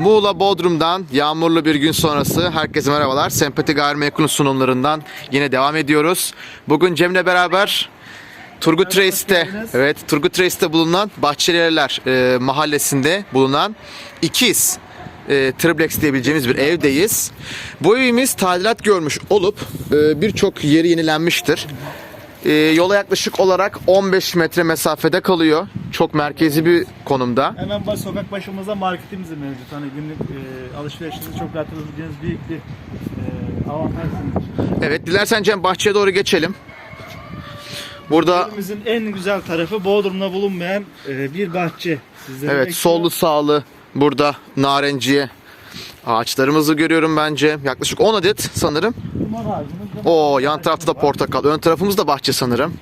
Muğla Bodrum'dan yağmurlu bir gün sonrası herkese merhabalar. Sempati Gayrimenkul sunumlarından yine devam ediyoruz. Bugün Cem'le beraber Turgut Reis'te, evet Turgut Reis'te bulunan Bahçelievler e, mahallesinde bulunan ikiz e, triplex diyebileceğimiz bir evdeyiz. Bu evimiz tadilat görmüş olup e, birçok yeri yenilenmiştir. E, yola yaklaşık olarak 15 metre mesafede kalıyor. Çok merkezi bir konumda. Hemen baş, sokak başımızda marketimiz de mevcut. Hani günlük e, alışverişinizi çok rahat yapabileceğiniz büyük bir e, avantaj sizin için. Evet dilersen Cem bahçeye doğru geçelim. Burada Evimizin en güzel tarafı Bodrum'da bulunmayan e, bir bahçe. Sizlere evet bekliyor. sollu sağlı burada narenciye ağaçlarımızı görüyorum bence. Yaklaşık 10 adet sanırım. Limon ağacımız da- O yan tarafta da portakal. Ön tarafımız da bahçe sanırım.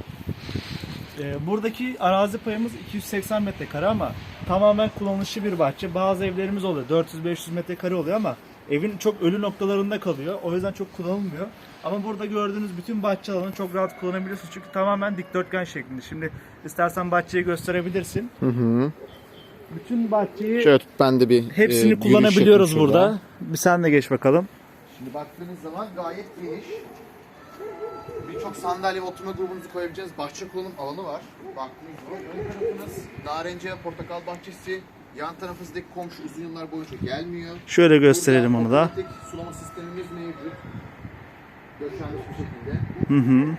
E, buradaki arazi payımız 280 metrekare ama tamamen kullanışlı bir bahçe. Bazı evlerimiz oluyor 400-500 metrekare oluyor ama evin çok ölü noktalarında kalıyor. O yüzden çok kullanılmıyor. Ama burada gördüğünüz bütün bahçe alanını çok rahat kullanabiliyorsunuz. Çünkü tamamen dikdörtgen şeklinde. Şimdi istersen bahçeyi gösterebilirsin. Hı hı. Bütün bahçeyi Şöyle ben de bir e, hepsini yürüyüş kullanabiliyoruz burada. Bir sen de geç bakalım. Şimdi baktığınız zaman gayet geniş. Birçok sandalye ve oturma grubunuzu koyabileceğiniz bahçe kullanım alanı var. Baktığınız zaman ön tarafınız narenciye portakal bahçesi. Yan tarafınızdaki komşu uzun yıllar boyunca gelmiyor. Şöyle gösterelim Burada onu da. sulama sistemimiz mevcut. Döşenmiş bir şekilde. Hı hı.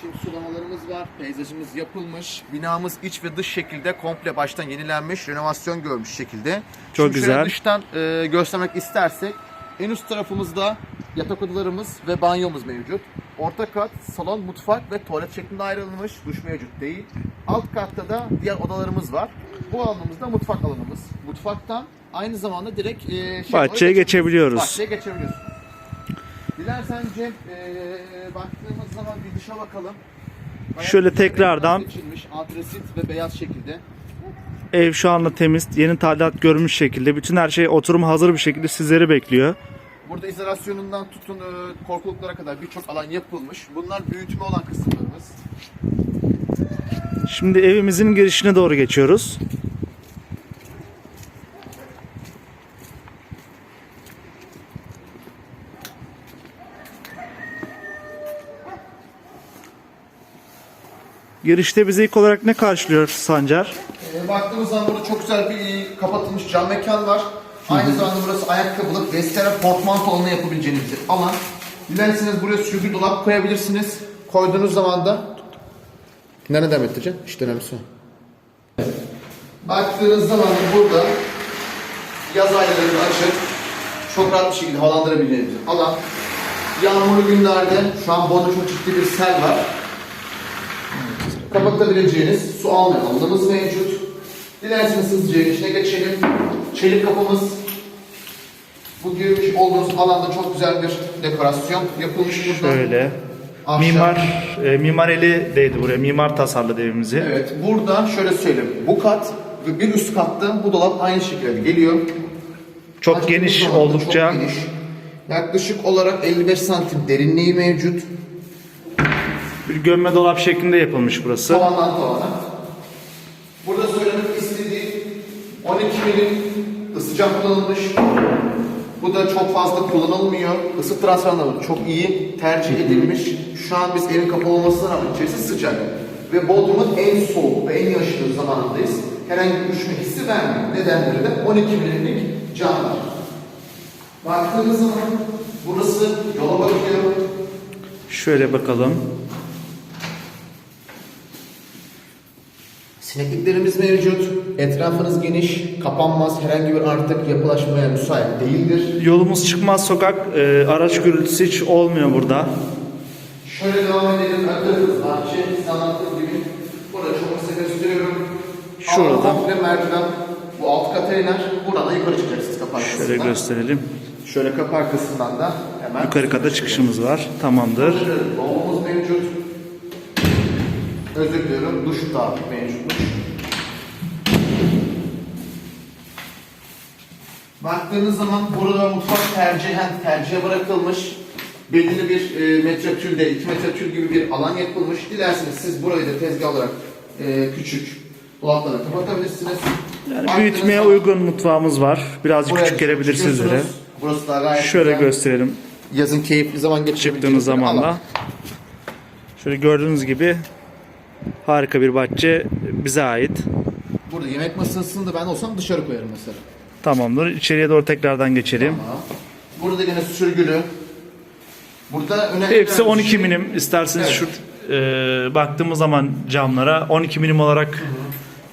Şimdi sulamalarımız var. Peyzajımız yapılmış. Binamız iç ve dış şekilde komple baştan yenilenmiş. Renovasyon görmüş şekilde. Çok Şimdi şöyle güzel. dıştan e, göstermek istersek en üst tarafımızda yatak odalarımız ve banyomuz mevcut. Orta kat, salon, mutfak ve tuvalet şeklinde ayrılmış. Duş mevcut değil. Alt katta da diğer odalarımız var. Bu alanımız da mutfak alanımız. Mutfaktan aynı zamanda direkt e, şey, Bahçeye geçebiliyoruz. Bahçeye geçebiliyoruz. Dilersen Cem e, baktığımız zaman bir dışa bakalım. Bayağı Şöyle tekrardan- seçilmiş, antresit ve beyaz şekilde. Ev şu anda temiz, yeni tadilat görmüş şekilde. Bütün her şey oturum hazır bir şekilde sizleri bekliyor. Burada izolasyonundan tutun e, korkuluklara kadar birçok alan yapılmış. Bunlar büyütme olan kısımlarımız. Şimdi evimizin girişine doğru geçiyoruz. Girişte bizi ilk olarak ne karşılıyor Sancar? E, baktığımız zaman burada çok güzel bir kapatılmış cam mekan var. Aynı zamanda burası ayakkabılık, vestere, portmanto alanı yapabileceğiniz bir alan. Dilerseniz buraya sürgü dolap koyabilirsiniz. Koyduğunuz zaman da Nereden devam ettireceksin? İşte önemlisi. Baktığınız zaman da burada yaz aylarında açık, çok rahat bir şekilde havalandırabileceğiniz bir alan. Yağmurlu günlerde şu an Bodrum çok ciddi bir sel var. Kapatabileceğiniz su almayan alanımız mevcut. Dilerseniz hızlıca içine geçelim. Çelik kapımız. Bu girmiş olduğunuz alanda çok güzel bir dekorasyon yapılmış burada. Şöyle. Ahşap. Mimar, e, mimar eli değdi buraya. Mimar tasarladı evimizi. Evet, burada şöyle söyleyeyim. Bu kat ve bir üst katta bu dolap aynı şekilde geliyor. Çok Açtığımız geniş da oldukça. Çok geniş. Yaklaşık olarak 55 santim derinliği mevcut. Bir gömme dolap şeklinde yapılmış burası. Tavandan tavana. Burada söylemek istediğim 12 milim ısı cam kullanılmış. Bu da çok fazla kullanılmıyor. Isı transferleri çok iyi tercih edilmiş. Şu an biz evin kapalı olmasına rağmen içerisi sıcak. Ve Bodrum'un en soğuk ve en yaşlı zamanındayız. Herhangi bir üşüme hissi vermiyor. Nedenleri de 12 milimlik camlar. Baktığınız zaman burası yola bakıyor. Şöyle bakalım. Sinekliklerimiz mevcut. Etrafınız geniş, kapanmaz, herhangi bir artık yapılaşmaya müsait değildir. Yolumuz çıkmaz sokak. e, araç gürültüsü hiç olmuyor burada. Şöyle devam edelim. Ön tarafımız bahçe. Anlattığım gibi. Burada çok kısa gösteriyorum. Şurada. Alt komple merdiven. Bu alt kata iner. Buradan da yukarı çıkacaksınız arkasından. Şöyle gösterelim. Şöyle kapı arkasından da hemen. Yukarı kata çıkışımız var. Tamamdır. Lavabomuz mevcut. Özür diliyorum. Duş da mevcutmuş. Baktığınız zaman burada mutfak tercihen tercihe bırakılmış. Belirli bir e, metrekülde, 2 metrekül gibi bir alan yapılmış. Dilerseniz siz burayı da tezgah olarak e, küçük dolaplara kapatabilirsiniz. Yani Baktığınız büyütmeye zaman uygun mutfağımız var. Birazcık küçük gelebilir sizlere. çıkıyorsunuz. Burası da gayet Şöyle güzel. gösterelim Yazın keyifli zaman geçirebileceğiniz çıktığınız bir zaman alan. da. Şöyle gördüğünüz gibi harika bir bahçe bize ait. Burada yemek masasını da ben olsam dışarı koyarım mesela. Tamamdır. İçeriye doğru tekrardan geçelim. Tamam. Burada yine sürgülü. Burada önemli Hepsi bir 12 şey- milim. İsterseniz Evet. şu e, baktığımız zaman camlara 12 milim olarak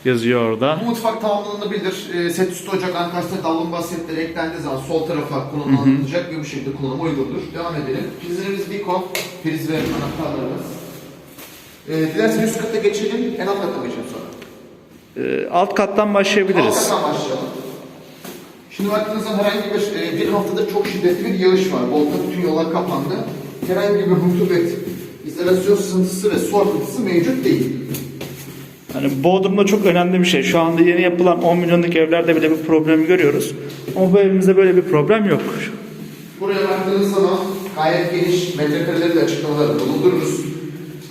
yazıyor orada. Bu mutfak tamamlanabilir. E, set üstü ocak, ankastre, davlumbaz setleri eklendiği zaman sol tarafa konumlanılacak ve bu şekilde kullanıma uygundur. Devam edelim. Prizlerimiz Biko. Priz ve anahtarlarımız. E, dilerseniz üst kata geçelim. En alt kata geçelim sonra. E, alt kattan başlayabiliriz. Alt kattan başlayalım. Şimdi baktığınız zaman herhangi bir, e, bir haftadır çok şiddetli bir yağış var. Bolta bütün yollar kapandı. Herhangi bir rutubet, izolasyon sızıntısı ve su akıntısı mevcut değil. Yani Bodrum'da çok önemli bir şey. Şu anda yeni yapılan 10 milyonluk evlerde bile bir problemi görüyoruz. Ama bu evimizde böyle bir problem yok. Buraya baktığınız zaman gayet geniş metrekareleri de açıklamaları bulundururuz.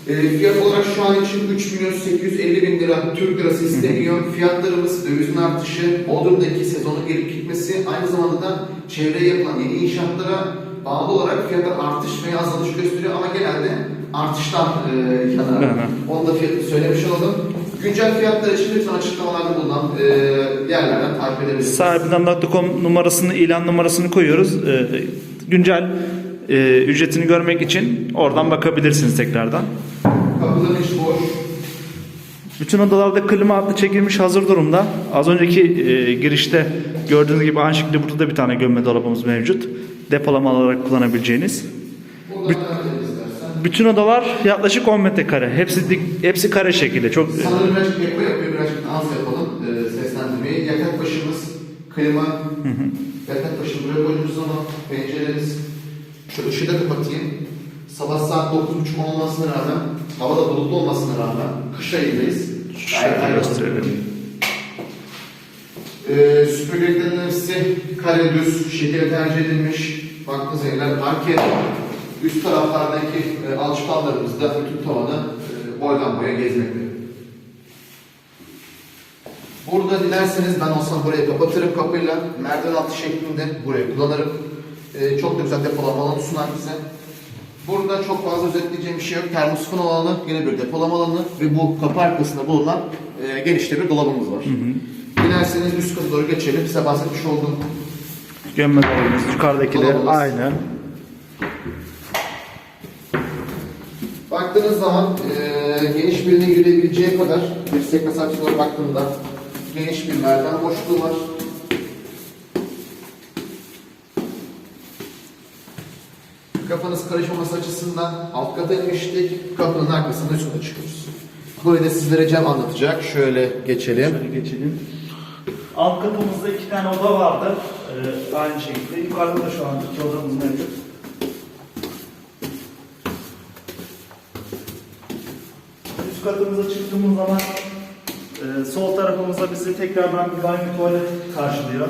E, fiyat olarak şu an için 3 milyon 850 bin lira Türk lirası isteniyor. Fiyatlarımız dövizin artışı, Bodrum'daki sezonun gelip gitmesi, aynı zamanda da çevreye yapılan yeni inşaatlara bağlı olarak fiyatlar artış veya azalış gösteriyor ama genelde artıştan e, yana. Onu da fiyatını söylemiş olalım. Güncel fiyatlar için lütfen açıklamalarda bulunan e, yerlerden takip edebilirsiniz. Sahibinden.com numarasını, ilan numarasını koyuyoruz. E, güncel e, ücretini görmek için oradan bakabilirsiniz tekrardan. Bütün odalarda klima hattı çekilmiş hazır durumda. Az önceki e, girişte gördüğünüz gibi aynı şekilde burada da bir tane gömme dolabımız mevcut. Depolama olarak kullanabileceğiniz. İstersen. Bütün odalar yaklaşık 10 metrekare. Hepsi dik- hepsi kare şekilde. Çok Sanırım birazcık eko yapıyor, birazcık az yapalım e, seslendirmeyi. Yatak başımız, klima, yatak başı buraya koyduğumuz zaman pencereniz, şu ışığı da kapatayım. Sabah saat 9.30 olmasına rağmen, havada bulutlu olmasına rağmen, kış ayındayız. Şöyle gösterelim. Ee, süpürgeliklerin hepsi kare düz şekilde tercih edilmiş. Baktığınız evler parke. Üst taraflardaki e, alçıpanlarımız da bütün tavanı e, boydan boya gezmekte. Burada dilerseniz ben olsam burayı kapatırım kapıyla. Merdiven altı şeklinde burayı kullanırım. E, çok da güzel depolama alanı sunar bize. Burada çok fazla özetleyeceğim bir şey yok. Termosifon alanı, yine bir depolama alanı ve bu kapı arkasında bulunan e, genişte bir dolabımız var. Dilerseniz üst kata doğru geçelim. Size bahsetmiş olduğum Gömme dolabımız yukarıdaki de Dolabımız. aynı. Baktığınız zaman e, geniş birinin yürüyebileceği kadar dirsek mesafesi doğru baktığımda geniş bir merdiven boşluğu var. Kafanız karışmaması açısından alt kata inmiştik. Kapının arkasında üst kata çıkıyoruz. Burayı da sizlere Cem anlatacak. Şöyle geçelim. Şöyle geçelim. Alt katımızda iki tane oda vardı. Ee, aynı şekilde. Yukarıda da şu an iki odamız mevcut. Üst katımıza çıktığımız zaman e, sol tarafımızda bizi tekrardan bir banyo tuvalet karşılıyor.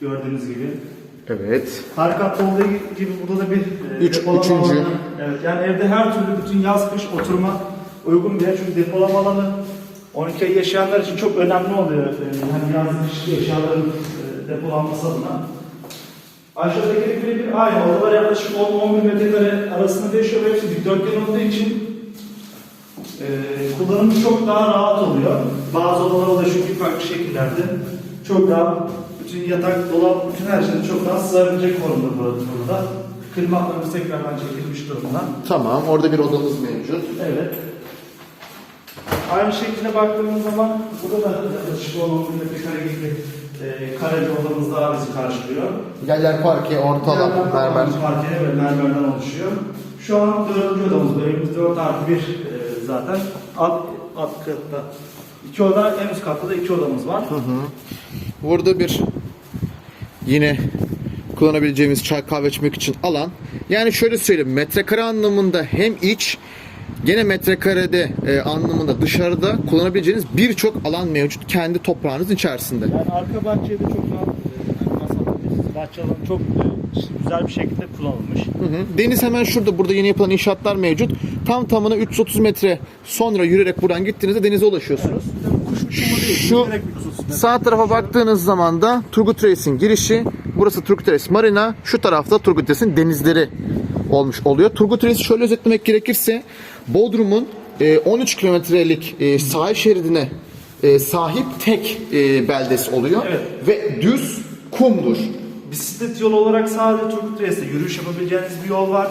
Gördüğünüz gibi. Evet. Her katta olduğu gibi burada da bir e, Üç- depolama üçüncü. alanı. Evet, yani evde her türlü bütün yaz kış oturma uygun bir yer. Çünkü depolama alanı 12 ay yaşayanlar için çok önemli oluyor. E, hani yaz kış eşyaların e, depolanması adına. Aşağıdaki birebir aynı. Odalar yaklaşık 10-11 metrekare arasında değişiyor. ve Hepsi dikdörtgen olduğu için e, kullanımı çok daha rahat oluyor. Bazı odalar oluyor çünkü farklı şekillerde. Çok daha bütün yatak, dolap, bütün her şeyde çok daha sığabilecek konumda burada. burada. Klima hatlarımız tekrardan çekilmiş durumda. Tamam. Orada bir odamız mevcut. Evet. Aynı şekilde baktığımız zaman burada da yaklaşık 10 metrekare gibi e, kare bir odamız daha bizi karşılıyor. Yerler parke, orta alan, mermer. Parke ve mermerden oluşuyor. Şu an dördüncü odamız. bu. Evimiz 4 artı 1 e, zaten. Alt, alt katta. İki oda, en üst katta da iki odamız var. Burada bir yine kullanabileceğimiz çay kahve içmek için alan. Yani şöyle söyleyeyim metrekare anlamında hem iç gene metrekarede e, anlamında dışarıda kullanabileceğiniz birçok alan mevcut kendi toprağınızın içerisinde. Yani arka bahçede çok rahat e. Bahçe alanı çok e, güzel bir şekilde kullanılmış. Hı hı. Deniz hemen şurada. Burada yeni yapılan inşaatlar mevcut. Tam tamına 330 metre sonra yürüyerek buradan gittiğinizde denize ulaşıyorsunuz. Kuş uçumu değil. Şu. Sağ tarafa baktığınız zaman da Turgut Reis'in girişi. Burası Turgut Reis Marina. Şu tarafta Turgut Reis'in denizleri olmuş oluyor. Turgut Reis'i şöyle özetlemek gerekirse Bodrum'un e, 13 kilometrelik e, sahil şeridine e, sahip tek e, beldesi oluyor. Evet. Ve düz kumdur. Bisiklet yolu olarak sadece Turgut Reis'te yürüyüş yapabileceğiniz bir yol var.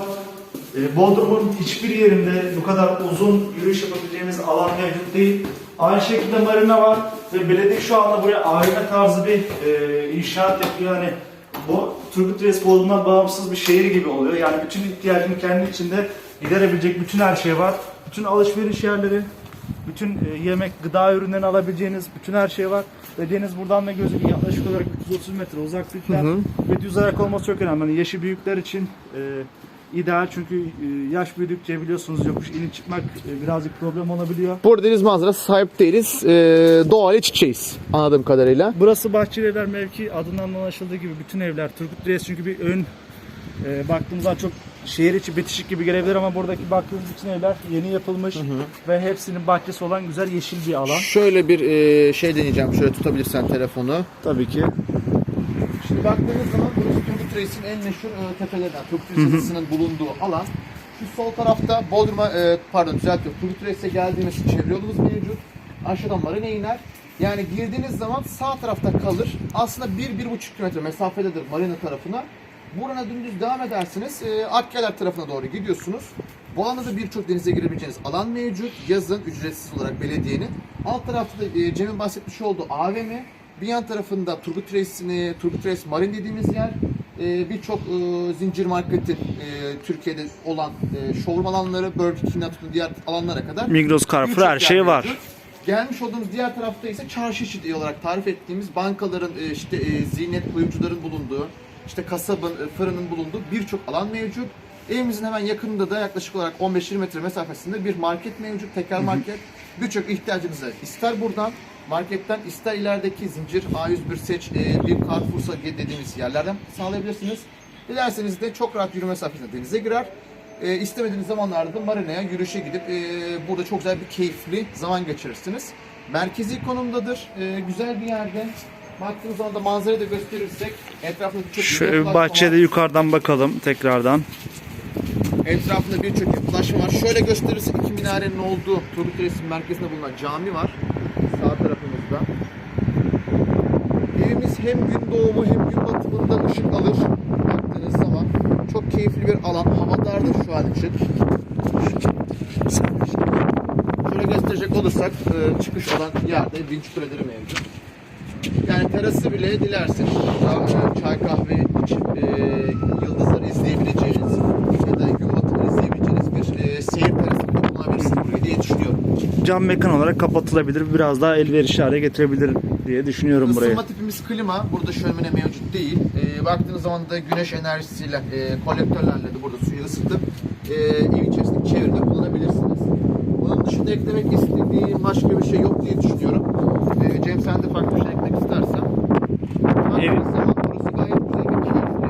Bodrum'un hiçbir yerinde bu kadar uzun yürüyüş yapabileceğimiz alan mevcut değil. Aynı şekilde marina var ve belediye şu anda buraya ayna tarzı bir e, inşaat yapıyor. Yani bu Turgut Reis bağımsız bir şehir gibi oluyor. Yani bütün ihtiyacını kendi içinde giderebilecek bütün her şey var. Bütün alışveriş yerleri, bütün e, yemek, gıda ürünlerini alabileceğiniz bütün her şey var. Dediğiniz buradan da gözüküyor yaklaşık olarak 330 metre uzaklıkta ve düz ayak olması çok önemli. Yani yaşı büyükler için e, ideal çünkü e, yaş büyüdükçe biliyorsunuz yokuş inip çıkmak e, birazcık problem olabiliyor. Burada deniz manzarası sahip değiliz. E, doğal iç içeyiz anladığım kadarıyla. Burası Bahçelievler mevki adından anlaşıldığı gibi bütün evler Turgut Reis çünkü bir ön e, baktığımızda çok şehir içi bitişik gibi gelebilir ama buradaki baktığımız bütün evler yeni yapılmış ve hepsinin bahçesi olan güzel yeşil bir alan. Şöyle bir e, şey deneyeceğim. Şöyle tutabilirsen telefonu. Tabii ki. Şimdi baktığınız zaman burası Turgut Reis'in en meşhur e, tepelerinden. Turgut Reis Adası'nın bulunduğu alan. Şu sol tarafta Bodrum'a, e, pardon düzeltiyorum. Turgut Reis'e geldiğimiz çevre yolumuz mevcut. Aşağıdan marina iner. Yani girdiğiniz zaman sağ tarafta kalır. Aslında 1-1,5 kilometre mesafededir marina tarafına. Burana dümdüz devam edersiniz. E, Akkeler tarafına doğru gidiyorsunuz. Bu alanda da birçok denize girebileceğiniz alan mevcut. Yazın ücretsiz olarak belediyenin. Alt tarafta da e, Cem'in bahsetmiş olduğu AVM. Bir yan tarafında Turgut Reis'ini, Turgut Reis Marin dediğimiz yer. Ee, Birçok e, zincir marketin e, Türkiye'de olan e, showroom alanları, Burger King'den tutun diğer alanlara kadar. Migros, Carrefour her şey var. mevcut. Gelmiş olduğumuz diğer tarafta ise çarşı içi olarak tarif ettiğimiz bankaların, e, işte e, zinet kuyumcuların bulunduğu, işte kasabın, e, fırının bulunduğu birçok alan mevcut. Evimizin hemen yakınında da yaklaşık olarak 15-20 metre mesafesinde bir market mevcut, tekel market. Birçok ihtiyacınızı ister buradan marketten ister ilerideki zincir A101 seç e, bir Carrefour'sa dediğimiz yerlerden sağlayabilirsiniz. Dilerseniz de çok rahat yürüme mesafesinde denize girer. E, istemediğiniz zamanlarda da marinaya yürüyüşe gidip e, burada çok güzel bir keyifli zaman geçirirsiniz. Merkezi konumdadır. E, güzel bir yerde. Baktığınız zaman da manzarayı da gösterirsek etrafında birçok Şöyle bir bahçede var. yukarıdan bakalım tekrardan. Etrafında birçok yapılaşma var. Şöyle gösterirsek iki minarenin olduğu Turgut Reis'in merkezinde bulunan cami var. Sağ tarafımızda. Evimiz hem gün doğumu hem gün batımında ışık alır. Baktığınız zaman çok keyifli bir alan. Havadar da şu an için. Şöyle gösterecek olursak e, çıkış olan yerde vinç kuleleri mevcut. Yani terası bile dilerseniz burada e, çay kahve içip e, yıldızları izleyebileceğiniz ya da gün batımını izleyebileceğiniz bir e, seyir terası bile bulunabilirsiniz diye düşünüyorum. Cam mekan olarak kapatılabilir. Biraz daha elverişli hale getirebilir diye düşünüyorum burayı. Isınma tipimiz klima. Burada şömine mevcut değil. E, baktığınız zaman da güneş enerjisiyle, e, kolektörlerle de burada suyu ısıtıp e, ev içerisindeki çevrede kullanabilirsiniz. Bunun dışında eklemek istediğim başka bir şey yok diye düşünüyorum. E, Cem sen de farklı bir şey eklemek istersen. Evet. Burası gayet güzel ve keyifli.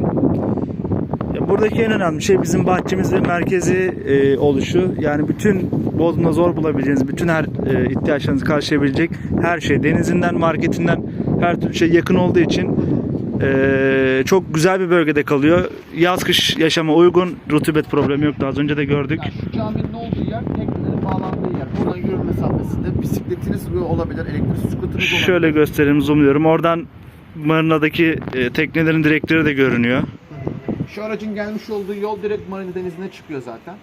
Ya Buradaki en önemli şey bizim bahçemiz ve merkezi e, oluşu. Yani bütün Bodrum'da zor bulabileceğiniz, bütün her e, ihtiyaçlarınızı karşılayabilecek her şey. Denizinden, marketinden her türlü şey yakın olduğu için e, çok güzel bir bölgede kalıyor. Yaz kış yaşama uygun, rutubet problemi yoktu az önce de gördük. Yani şu caminin olduğu yer teknelerin bağlandığı yer. Buradan yürüme mesafesinde bisikletiniz olabilir, elektrikli skuteriniz olabilir. Şöyle göstereyim, zoomluyorum. Oradan Marina'daki e, teknelerin direkleri de görünüyor. Şu aracın gelmiş olduğu yol direkt Marina Denizi'ne çıkıyor zaten.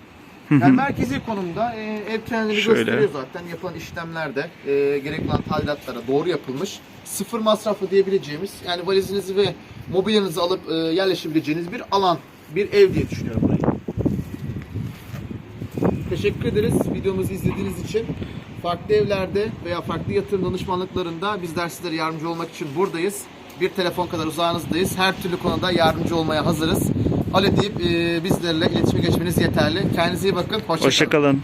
Yani merkezi konumda e, ev trenleri Şöyle. gösteriyor zaten. Yapılan işlemler de e, gerekli olan tadilatlara doğru yapılmış. Sıfır masraflı diyebileceğimiz yani valizinizi ve mobilyanızı alıp e, yerleşebileceğiniz bir alan, bir ev diye düşünüyorum burayı. Teşekkür ederiz videomuzu izlediğiniz için. Farklı evlerde veya farklı yatırım danışmanlıklarında bizler sizlere yardımcı olmak için buradayız. Bir telefon kadar uzağınızdayız. Her türlü konuda yardımcı olmaya hazırız. Alo deyip e, bizlerle iletişime geçmeniz yeterli. Kendinize iyi bakın. Hoşça kalın. Hoşçakalın.